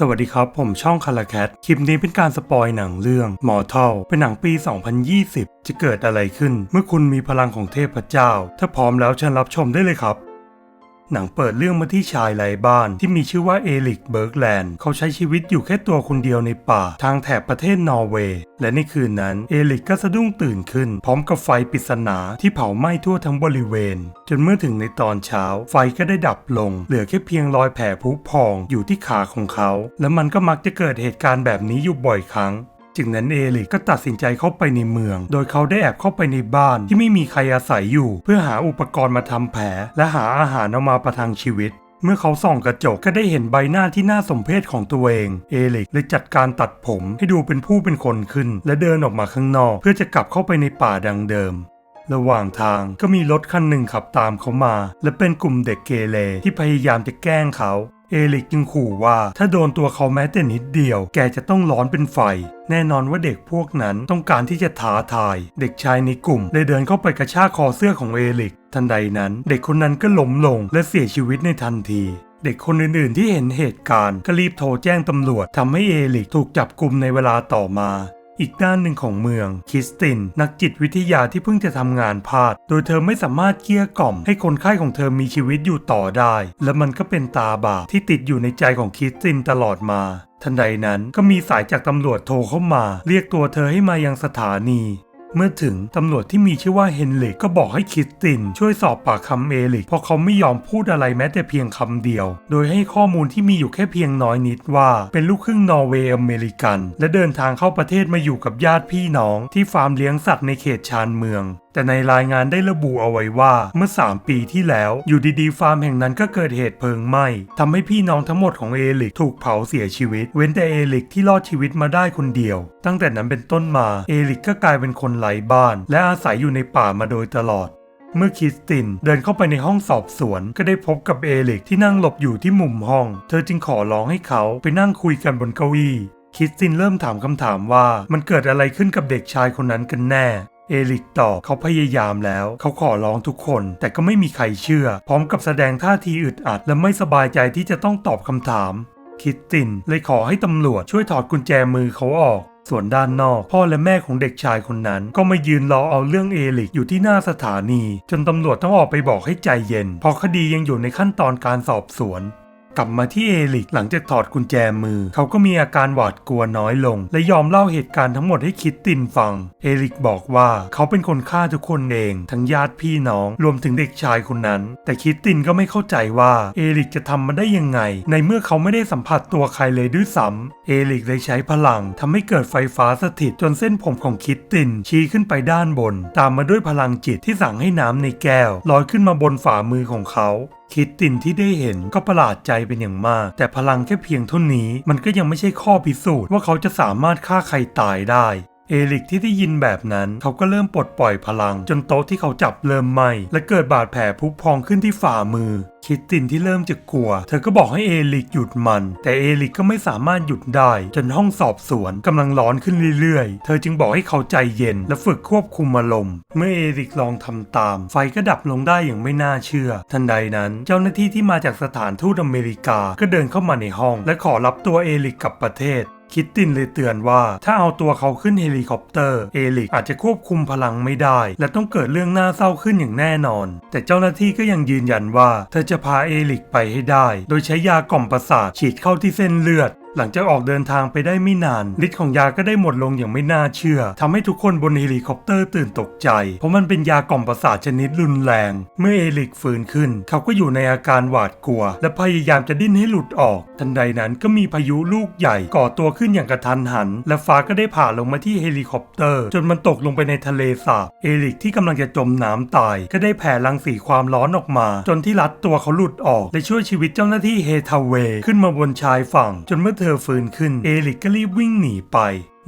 สวัสดีครับ ผมช่องคาราแคทคลิปนี้เป็นการสปอยหนังเรื่องมอร์ทัลเป็นหนังปี 2020 จะเกิดอะไรขึ้น เมื่อคุณมีพลังของเทพเจ้า ถ้าพร้อมแล้วเชิญรับชมได้เลยครับ หนังเปิดเรื่องมาที่ชายไร้บ้านที่มีชื่อว่าเอลิกเบิร์กแลนด์เขาใช้ชีวิตอยู่แค่ตัวคนเดียวในป่าทางแถบประเทศนอร์เวย์ และในคืนนั้นเอลิกก็สะดุ้งตื่นขึ้น พร้อมกับไฟปริศนาที่เผาไหม้ทั่วทั้งบริเวณ จนเมื่อถึงในตอนเช้า ไฟก็ได้ดับลง เหลือแค่เพียงรอยแผลผุพองอยู่ที่ขาของเขา และมันก็มักจะเกิดเหตุการณ์แบบนี้อยู่บ่อยครั้ง จึงนั้นเอลิกก็ตัดสินใจเข้าไปในเมือง โดยเขาได้แอบเข้าไปในบ้านที่ไม่มีใครอาศัยอยู่ เพื่อหาอุปกรณ์มาทำแผล และหาอาหารเอามาประทังชีวิตเมื่อเขาส่องกระจกก็ได้เห็นใบหน้าที่น่าสมเพชของตัวเอง เอลิกเลยจัดการตัดผมให้ดูเป็นผู้เป็นคนขึ้น และเดินออกมาข้างนอก เพื่อจะกลับเข้าไปในป่าดังเดิม ระหว่างทางก็มีรถคันหนึ่งขับตามเขามา และเป็นกลุ่มเด็กเกเรที่พยายามจะแกล้งเขา เอลิกจึงขู่ว่าถ้าโดนตัวเขาแม้แต่นิดเดียว แกจะต้องร้อนเป็นไฟ แน่นอนว่าเด็กพวกนั้นต้องการที่จะท้าทาย เด็กชายในกลุ่มเลยเดินเข้าไปกระชากคอเสื้อของเอลิก ทันใดนั้น เด็กคนนั้นก็ล้มลงและเสียชีวิตในทันทีเด็กคนอื่นๆที่เห็นเหตุการณ์ก็รีบโทรแจ้งตำรวจทำให้เอลิกถูกจับกลุ่มในเวลาต่อมา อีกด้านหนึ่งของเมือง คิสติน นักจิตวิทยาที่เพิ่งจะทำงานพลาด โดยเธอไม่สามารถเกลี้ยกล่อม ให้คนไข้ของเธอมีชีวิตอยู่ต่อได้ และมันก็เป็นตาบาปที่ติดอยู่ในใจของคิสตินตลอดมาทันใดนั้นก็มีสายจากตำรวจโทรเข้ามา เรียกตัวเธอให้มายังสถานี เมื่อถึงตำรวจที่มีชื่อว่าเฮนริกก็บอกให้คริสติน ช่วยสอบปากคำเอลิกเพราะเขาไม่ยอมพูดอะไรแม้แต่เพียงคำเดียว โดยให้ข้อมูลที่มีอยู่แค่เพียงน้อยนิดว่า เป็นลูกครึ่งนอร์เวย์อเมริกัน และเดินทางเข้าประเทศมาอยู่กับญาติพี่น้อง ที่ฟาร์มเลี้ยงสัตว์ในเขตชานเมืองแต่ในรายงานได้ระบุเอาไว้ว่าเมื่อ 3 ปีที่แล้วอยู่ดีๆ ฟาร์มแห่งนั้นก็เกิดเหตุเพลิงไหม้ทำให้พี่น้องทั้งหมดของเอลิกถูกเผาเสียชีวิต เว้นแต่เอลิกที่รอดชีวิตมาได้คนเดียว ตั้งแต่นั้นเป็นต้นมาเอลิกก็กลายเป็นคนไร้บ้าน และอาศัยอยู่ในป่ามาโดยตลอด เมื่อคริสตินเดินเข้าไปในห้องสอบสวน ก็ได้พบกับเอลิกที่นั่งหลบอยู่ที่มุมห้อง เธอจึงขอร้องให้เขาไปนั่งคุยกันบนเก้าอี้คริสตินเริ่มถามคำถามว่ามันเกิดอะไรขึ้นกับเด็กชายคนนั้นกันแน่ เอลิกตอบเขาพยายามแล้ว เขาขอร้องทุกคน แต่ก็ไม่มีใครเชื่อ พร้อมกับแสดงท่าทีอึดอัด และไม่สบายใจที่จะต้องตอบคำถาม คิดตินเลยขอให้ตำรวจช่วยถอดกุญแจมือเขาออก ส่วนด้านนอก พ่อและแม่ของเด็กชายคนนั้น ก็มายืนรอเอาเรื่องเอลิกอยู่ที่หน้าสถานี จนตำรวจต้องออกไปบอกให้ใจเย็นเพราะคดียังอยู่ในขั้นตอนการสอบสวน กลับมาที่เอลิกหลังจากถอดกุญแจมือ เขาก็มีอาการหวาดกลัวน้อยลง และยอมเล่าเหตุการณ์ทั้งหมดให้คิดตินฟัง เอลิกบอกว่าเขาเป็นคนฆ่าทุกคนเอง ทั้งญาติพี่น้องรวมถึงเด็กชายคนนั้น แต่คิดตินก็ไม่เข้าใจว่าเอลิกจะทำมาได้ยังไง ในเมื่อเขาไม่ได้สัมผัสตัวใครเลยด้วยซ้ำเอลิกเลยใช้พลังทำให้เกิดไฟฟ้าสถิตจนเส้นผมของคิดตินชี้ขึ้นไปด้านบน ตามมาด้วยพลังจิตที่สั่งให้น้ำในแก้วลอยขึ้นมาบนฝ่ามือของเขา คิดตินที่ได้เห็นก็ประหลาดใจเป็นอย่างมาก แต่พลังแค่เพียงเท่านี้ มันก็ยังไม่ใช่ข้อพิสูจน์ว่าเขาจะสามารถฆ่าใครตายได้ เอลิกที่ได้ยินแบบนั้นเขาก็เริ่มปลดปล่อยพลัง จนโต๊ะที่เขาจับเริ่มไหม้และเกิดบาดแผลพุพองขึ้นที่ฝ่ามือ คิดตินที่เริ่มจะกลัว เธอก็บอกให้เอลิกหยุดมัน แต่เอลิกก็ไม่สามารถหยุดได้ จนห้องสอบสวนกำลังร้อนขึ้นเรื่อยๆ เธอจึงบอกให้เขาใจเย็นและฝึกควบคุมอารมณ์เมื่อเอลิกลองทำตาม ไฟก็ดับลงได้อย่างไม่น่าเชื่อ ทันใดนั้น เจ้าหน้าที่ที่มาจากสถานทูตอเมริกาก็เดินเข้ามาในห้อง และขอรับตัวเอลิกกลับประเทศ คิตตินเลยเตือนว่า ถ้าเอาตัวเขาขึ้นเฮลิคอปเตอร์ เอลิกอาจจะควบคุมพลังไม่ได้ และต้องเกิดเรื่องน่าเศร้าขึ้นอย่างแน่นอน แต่เจ้าหน้าที่ก็ยังยืนยันว่า เธอจะพาเอลิกไปให้ได้ โดยใช้ยากล่อมประสาทฉีดเข้าที่เส้นเลือด หลังจากออกเดินทางไปได้ไม่นานฤทธิ์ของยาก็ได้หมดลงอย่างไม่น่าเชื่อทำให้ทุกคนบนเฮลิคอปเตอร์ตื่นตกใจ เพราะมันเป็นยากล่อมประสาทชนิดรุนแรง เมื่อเอลิกฟื้นขึ้น เขาก็อยู่ในอาการหวาดกลัว และพยายามจะดิ้นให้หลุดออก ทันใดนั้นก็มีพายุลูกใหญ่ก่อตัวขึ้นอย่างกระทันหัน และฟ้าก็ได้ผ่าลงมาที่เฮลิคอปเตอร์ จนมันตกลงไปในทะเลสาบเอลิกที่กำลังจะจมน้ำตาย ก็ได้แผ่รังสีความร้อนออกมา จนที่รัดตัวเขาหลุดออกและช่วยชีวิตเจ้าหน้าที่เฮทาเวขึ้นมาบนชายฝั่ง จนเมื่อเธอฟื้นขึ้น เอลิกก็รีบวิ่งหนีไป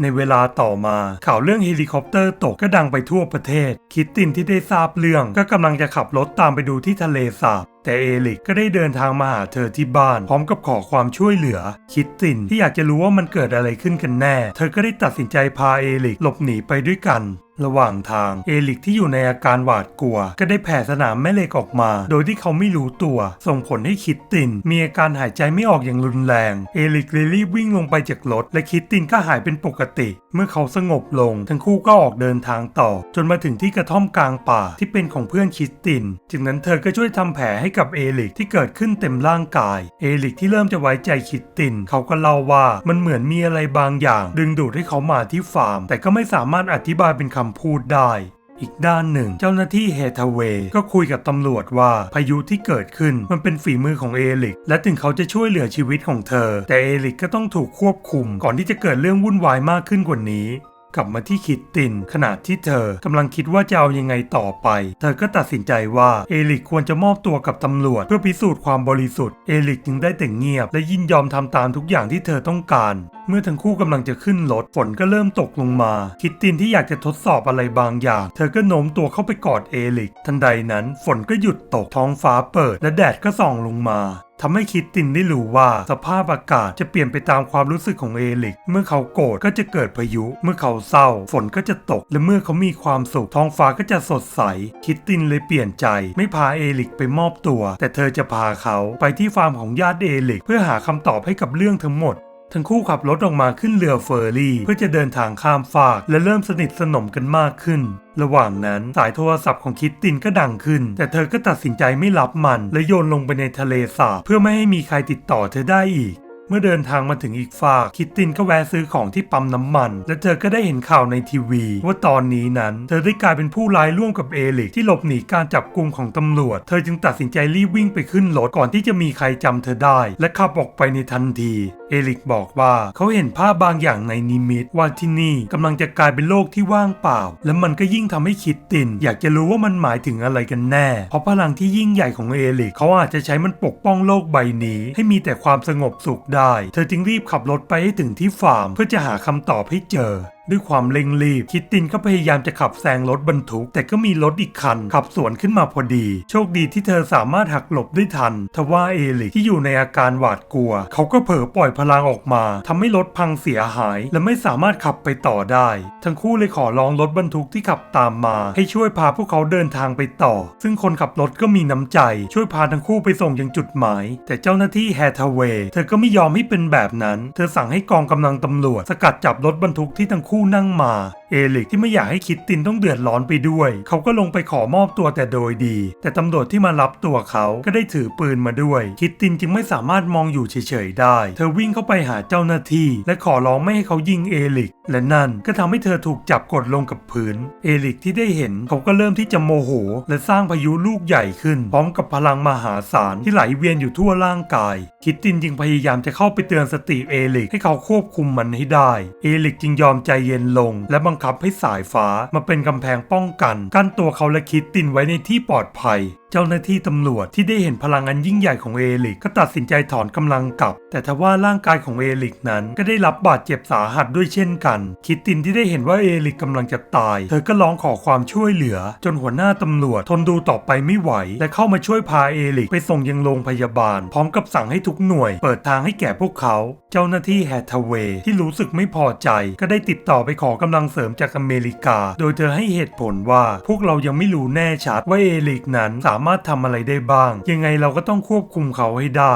ในเวลาต่อมาข่าวเรื่องเฮลิคอปเตอร์ตกก็ดังไปทั่วประเทศ คิดตินที่ได้ทราบเรื่องก็กำลังจะขับรถตามไปดูที่ทะเลสาบ แต่เอลิกก็ได้เดินทางมาหาเธอที่บ้าน พร้อมกับขอความช่วยเหลือ คิดตินที่อยากจะรู้ว่ามันเกิดอะไรขึ้นกันแน่ เธอก็ได้ตัดสินใจพาเอลิกหลบหนีไปด้วยกัน ระหว่างทาง เอลิกที่อยู่ในอาการหวาดกลัว ก็ได้แผ่สนามแม่เหล็กออกมา โดยที่เขาไม่รู้ตัว ส่งผลให้คิดติน มีอาการหายใจไม่ออกอย่างรุนแรง เอลิกเลยรีบวิ่งลงไปจากรถ และคิดตินก็หายเป็นปกติ เมื่อเขาสงบลง ทั้งคู่ก็ออกเดินทางต่อ จนมาถึงที่กระท่อมกลางป่าที่เป็นของเพื่อนคิดติน จากนั้นเธอก็ช่วยทำแผลให้กับเอลิกที่เกิดขึ้นเต็มร่างกาย เอลิกที่เริ่มจะไว้ใจคิดติน เขาก็เล่าว่ามันเหมือนมีอะไรบางอย่าง ดึงดูดให้เขามาที่ฟาร์ม แต่ก็ไม่สามารถอธิบายเป็นคำพูดได้ อีกด้านหนึ่ง เจ้าหน้าที่เฮทเวย์ก็คุยกับตำรวจว่าพายุที่เกิดขึ้นมันเป็นฝีมือของเอลิก และถึงเขาจะช่วยเหลือชีวิตของเธอ แต่เอลิกก็ต้องถูกควบคุมก่อนที่จะเกิดเรื่องวุ่นวายมากขึ้นกว่านี้ กลับมาที่คิดติน ขณะที่เธอกำลังคิดว่าจะเอายังไงต่อไป เธอก็ตัดสินใจว่าเอลิกควรจะมอบตัวกับตำรวจ เพื่อพิสูจน์ความบริสุทธิ์เอลิกจึงได้แต่งเงียบ และยินยอมทำตามทุกอย่างที่เธอต้องการ เมื่อทั้งคู่กำลังจะขึ้นรถฝนก็เริ่มตกลงมา คิดตินที่อยากจะทดสอบอะไรบางอย่าง เธอก็โน้มตัวเข้าไปกอดเอลิก ทันใดนั้นฝนก็หยุดตกท้องฟ้าเปิด และแดดก็ส่องลงมา ทำให้คิดตินได้รู้ว่าสภาพอากาศจะเปลี่ยนไปตามความรู้สึกของเอลิก เมื่อเขาโกรธก็จะเกิดพายุ เมื่อเขาเศร้า ฝนก็จะตก และเมื่อเขามีความสุขท้องฟ้าก็จะสดใส คิดตินเลยเปลี่ยนใจ ไม่พาเอลิกไปมอบตัว แต่เธอจะพาเขาไปที่ฟาร์มของญาติเอลิก เพื่อหาคำตอบให้กับเรื่องทั้งหมด ทั้งคู่ขับรถออกมาขึ้นเรือเฟอร์รี่ เพื่อจะเดินทางข้ามฟาก และเริ่มสนิทสนมกันมากขึ้น ระหว่างนั้นสายโทรศัพท์ของคิตตินก็ดังขึ้น แต่เธอก็ตัดสินใจไม่รับมัน และโยนลงไปในทะเลสาบเพื่อไม่ให้มีใครติดต่อเธอได้อีก เมื่อเดินทางมาถึงอีกฝาก คิตตินก็แวะซื้อของที่ปั๊มน้ำมัน และเธอก็ได้เห็นข่าวในทีวี ว่าตอนนี้นั้น เธอได้กลายเป็นผู้ร้ายร่วมกับเอลิกที่หลบหนีการจับกุมของตำรวจ เธอจึงตัดสินใจรีบวิ่งไปขึ้นรถก่อนที่จะมีใครจำเธอได้ และขับออกไปในทันที เอลิกบอกว่าเขาเห็นภาพบางอย่างในนิมิตว่าที่นี่กำลังจะกลายเป็นโลกที่ว่างเปล่า และมันก็ยิ่งทำให้คิดติน อยากจะรู้ว่ามันหมายถึงอะไรกันแน่ เพราะพลังที่ยิ่งใหญ่ของเอลิกเขาอาจจะใช้มันปกป้องโลกใบนี้ ให้มีแต่ความสงบสุขได้เธอจึงรีบขับรถไปให้ถึงที่ฟาร์มเพื่อจะหาคำตอบให้เจอ ด้วยความเร่งรีบ คิตตินก็พยายามจะขับแซงรถบรรทุก แต่ก็มีรถอีกคัน ขับสวนขึ้นมาพอดี โชคดีที่เธอสามารถหักหลบได้ทัน ทว่าเอลิกที่อยู่ในอาการหวาดกลัว เขาก็เผลอปล่อยพลังออกมาทำให้รถพังเสียหาย และไม่สามารถขับไปต่อได้ ทั้งคู่เลยขอร้องรถบรรทุกที่ขับตามมา ให้ช่วยพาพวกเขาเดินทางไปต่อ ซึ่งคนขับรถก็มีน้ำใจ ช่วยพาทั้งคู่ไปส่งยังจุดหมาย แต่เจ้าหน้าที่แฮทเวย์เธอก็ไม่ยอมให้เป็นแบบนั้น เธอสั่งให้กองกำลังตำรวจ สกัดจับรถบรรทุกที่ทั้งคู่นั่งมา เอลิกที่ไม่อยากให้คิดตินต้องเดือดร้อนไปด้วย เขาก็ลงไปขอมอบตัวแต่โดยดี แต่ตำรวจที่มารับตัวเขาก็ได้ถือปืนมาด้วย คิดตินจึงไม่สามารถมองอยู่เฉยๆได้ เธอวิ่งเข้าไปหาเจ้าหน้าที่ และขอร้องไม่ให้เขายิงเอลิก และนั่นก็ทำให้เธอถูกจับกดลงกับพื้น เอลิกที่ได้เห็นเขาก็เริ่มที่จะโมโห และสร้างพายุลูกใหญ่ขึ้น พร้อมกับพลังมหาศาลที่ไหลเวียนอยู่ทั่วร่างกาย คิดตินจึงพยายามจะเข้าไปเตือนสติเอลิกให้เขาควบคุมมันให้ได้ เอลิกจึงยอมใจเย็นลง และบังคับให้สายฟ้ามาเป็นกำแพงป้องกัน กั้นตัวเขาและคิดตินไว้ในที่ปลอดภัย เจ้าหน้าที่ตำรวจที่ได้เห็นพลังอันยิ่งใหญ่ของเอลิกก็ตัดสินใจถอนกำลังกลับ แต่ทว่าร่างกายของเอลิกนั้นก็ได้รับบาดเจ็บสาหัสด้วยเช่นกัน คิดตินที่ได้เห็นว่าเอลิกกำลังจะตาย เธอก็ร้องขอความช่วยเหลือ จนหัวหน้าตำรวจทนดูต่อไปไม่ไหว และเข้ามาช่วยพาเอลิกไปส่งยังโรงพยาบาล พร้อมกับสั่งให้ทุกหน่วย เปิดทางให้แก่พวกเขา เจ้าหน้าที่แฮทเวย์ที่รู้สึกไม่พอใจก็ได้ติดต่อไปขอกำลังเสริมจากอเมริกา โดยเธอให้เหตุผลว่าพวกเรายังไม่รู้แน่ชัดว่าเอลิกนั้นสามารถทำอะไรได้บ้าง ยังไงเราก็ต้องควบคุมเขาให้ได้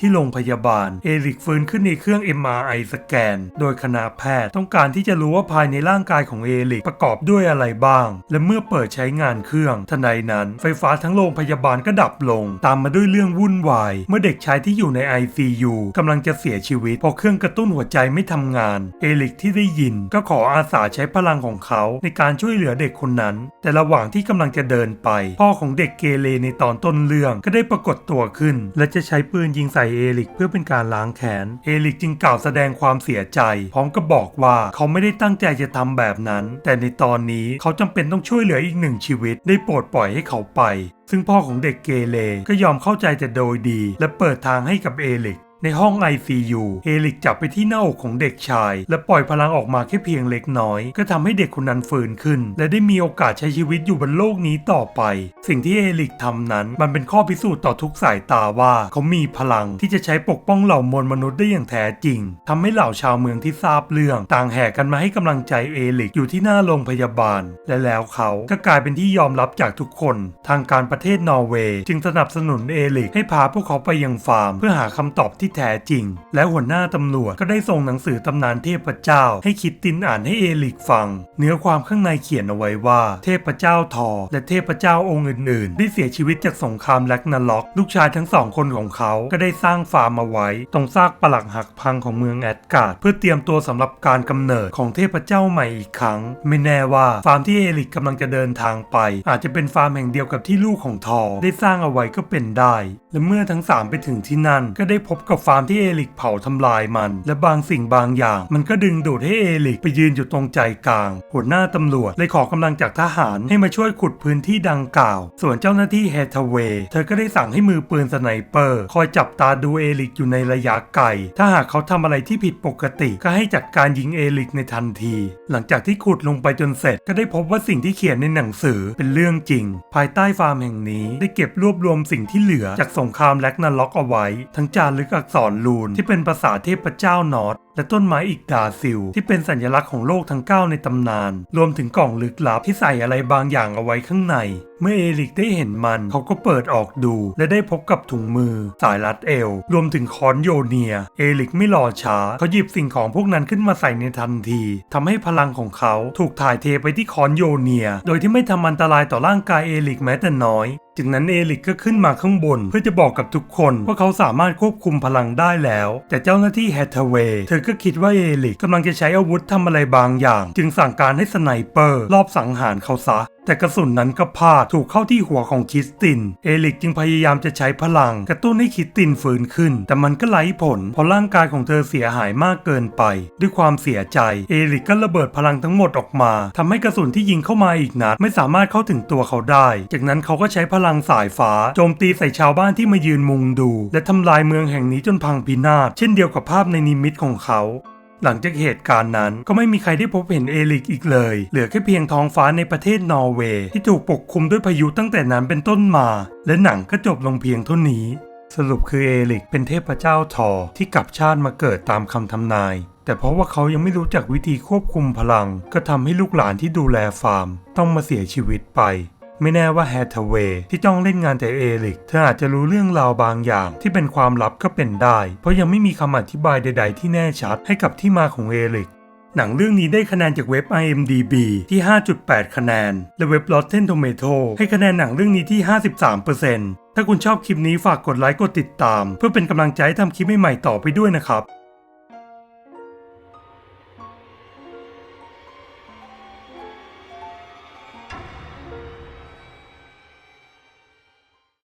ที่โรงพยาบาล เอริกฟื้นขึ้นในเครื่อง MRI สแกน โดยคณะแพทย์ต้องการที่จะรู้ว่าภายในร่างกายของเอริกประกอบด้วยอะไรบ้าง และเมื่อเปิดใช้งานเครื่องทันใดนั้น ไฟฟ้าทั้งโรงพยาบาลก็ดับลง ตามมาด้วยเรื่องวุ่นวาย เมื่อเด็กชายที่อยู่ใน ICU กำลังจะเสียชีวิตเพราะเครื่องกระตุ้นหัวใจไม่ทำงาน เอริกที่ได้ยิน ก็ขออาสาใช้พลังของเขาในการช่วยเหลือเด็กคนนั้น แต่ระหว่างที่กำลังจะเดินไป พ่อของเด็กเกเรในตอนต้นเรื่องก็ได้ปรากฏตัวขึ้น และจะใช้ปืนยิงใส่เอลิกเพื่อเป็นการล้างแค้นเอลิกจึงกล่าวแสดงความเสียใจ พร้อมกับบอกว่าเขาไม่ได้ตั้งใจจะทำแบบนั้น แต่ในตอนนี้เขาจำเป็นต้องช่วยเหลืออีกหนึ่งชีวิต ได้โปรดปล่อยให้เขาไป ซึ่งพ่อของเด็กเกเรก็ยอมเข้าใจแต่โดยดี และเปิดทางให้กับเอลิก ในห้อง ICU เอลิกจับไปที่หน้าอกของเด็กชาย และปล่อยพลังออกมาแค่เพียงเล็กน้อย ก็ทำให้เด็กคนนั้นฟื้นขึ้น และได้มีโอกาสใช้ชีวิตอยู่บนโลกนี้ต่อไป สิ่งที่เอลิกทำนั้นมันเป็นข้อพิสูจน์ต่อทุกสายตาว่าเขามีพลังที่จะใช้ปกป้องเหล่ามวลมนุษย์ได้อย่างแท้จริงทำให้เหล่าชาวเมืองที่ทราบเรื่อง ต่างแห่กันมาให้กำลังใจเอลิกอยู่ที่หน้าโรงพยาบาล และแล้วเขาก็กลายเป็นที่ยอมรับจากทุกคน ทางการประเทศนอร์เวย์จึงสนับสนุนเอลิกให้พาพวกเขาไปยังฟาร์ม เพื่อหาคำตอบที่แท้จริง และหัวหน้าตำรวจก็ได้ส่งหนังสือตำนานเทพเจ้า ให้คิดตินอ่านให้เอลิกฟัง เนื้อความข้างในเขียนเอาไว้ว่า เทพเจ้าทอ และเทพเจ้าองค์อื่นๆ ได้เสียชีวิตจากสงครามแลกนาล็อก ลูกชายทั้งสองคนของเขาก็ได้สร้างฟาร์มมาไว้ ตรงซากปลักหักพังของเมืองแอดการ์ดเพื่อเตรียมตัวสำหรับการกำเนิดของเทพเจ้าใหม่อีกครั้ง ไม่แน่ว่าฟาร์มที่เอลิกกำลังจะเดินทางไป อาจจะเป็นฟาร์มแห่งเดียวกับที่ลูกของทอ ได้สร้างเอาไว้ก็เป็นได้ และเมื่อทั้งสามไปถึงที่นั่นก็ได้พบกับฟาร์มที่เอลิกเผาทำลายมัน และบางสิ่งบางอย่าง มันก็ดึงดูดให้เอลิกไปยืนอยู่ตรงใจกลาง หัวหน้าตำรวจเลยขอกำลังจากทหารให้มาช่วยขุดพื้นที่ดังกล่าว ส่วนเจ้าหน้าที่แฮทเวย์เธอก็ได้สั่งให้มือปืนสไนเปอร์ คอยจับตาดูเอลิกอยู่ในระยะไกล ถ้าหากเขาทำอะไรที่ผิดปกติก็ให้จัดการยิงเอลิกในทันที หลังจากที่ขุดลงไปจนเสร็จ ก็ได้พบว่าสิ่งที่เขียนในหนังสือเป็นเรื่องจริง ภายใต้ฟาร์มแห่งนี้ได้เก็บรวบรวมสิ่งที่เหลือจากสงครามแลกนาล็อกเอาไว้ ทั้งจารึกอักษรลูนที่เป็นภาษาเทพเจ้านอตและต้นไม้อีกดาซิล ที่เป็นสัญลักษณ์ของโลกทั้ง 9 ในตำนาน รวมถึงกล่องลึกลับที่ใส่อะไรบางอย่างเอาไว้ข้างใน เมื่อเอริกได้เห็นมันเขาก็เปิดออกดู และได้พบกับถุงมือ สายรัดเอว รวมถึงค้อนโยเนีย เอริกไม่รอช้า เขาหยิบสิ่งของพวกนั้นขึ้นมาใส่ในทันทีทำให้พลังของเขาถูกถ่ายเทไปที่ค้อนโยเนีย โดยที่ไม่ทำอันตรายต่อร่างกายเอริกแม้แต่น้อย จากนั้นเอลิกก็ขึ้นมาข้างบน เพื่อจะบอกกับทุกคนว่าเขาสามารถควบคุมพลังได้แล้ว แต่เจ้าหน้าที่แฮทเวย์เธอก็คิดว่าเอลิกกำลังจะใช้อาวุธทำอะไรบางอย่าง จึงสั่งการให้สไนเปอร์รอบสังหารเขาซะ แต่กระสุนนั้นก็พลาดถูกเข้าที่หัวของคิสติน เอลิกจึงพยายามจะใช้พลัง กระตุ้นให้คิสตินฟื้นขึ้น แต่มันก็ไร้ผล เพราะร่างกายของเธอเสียหายมากเกินไป ด้วยความเสียใจ เอลิกก็ระเบิดพลังทั้งหมดออกมาทำให้กระสุนที่ยิงเข้ามาอีกนัดไม่สามารถเข้าถึงตัวเขาได้ จากนั้นเขาก็ใช้พลังสายฟ้าโจมตีใส่ชาวบ้านที่มายืนมุงดู และทำลายเมืองแห่งนี้จนพังพินาศเช่นเดียวกับภาพในนิมิตของเขา หลังจากเหตุการณ์นั้นก็ไม่มีใครได้พบเห็นเอลิกอีกเลย เหลือแค่เพียงท้องฟ้าในประเทศนอร์เวย์ที่ถูกปกคลุมด้วยพายุตั้งแต่นั้นเป็นต้นมา และหนังก็จบลงเพียงเท่านี้ สรุปคือเอลิกเป็นเทพเจ้าทอที่กลับชาติมาเกิดตามคำทำนาย แต่เพราะว่าเขายังไม่รู้จักวิธีควบคุมพลัง ก็ทำให้ลูกหลานที่ดูแลฟาร์ม ต้องมาเสียชีวิตไป ไม่แน่ว่าแฮทเวย์ที่ต้องเล่นงานแต่เอลิก เธออาจจะรู้เรื่องราวบางอย่างที่เป็นความลับก็เป็นได้ เพราะยังไม่มีคำอธิบายใด ๆ ที่แน่ชัดให้กับที่มาของเอลิกหนังเรื่องนี้ได้คะแนนจากเว็บ IMDB ที่ 5.8 คะแนน และเว็บ Rotten Tomato ให้คะแนนหนังเรื่องนี้ที่ 53%ถ้าคุณชอบคลิปนี้ฝากกดไลค์กดติดตาม เพื่อเป็นกำลังใจให้ทำคลิปใหม่ๆต่อไปด้วยนะครับ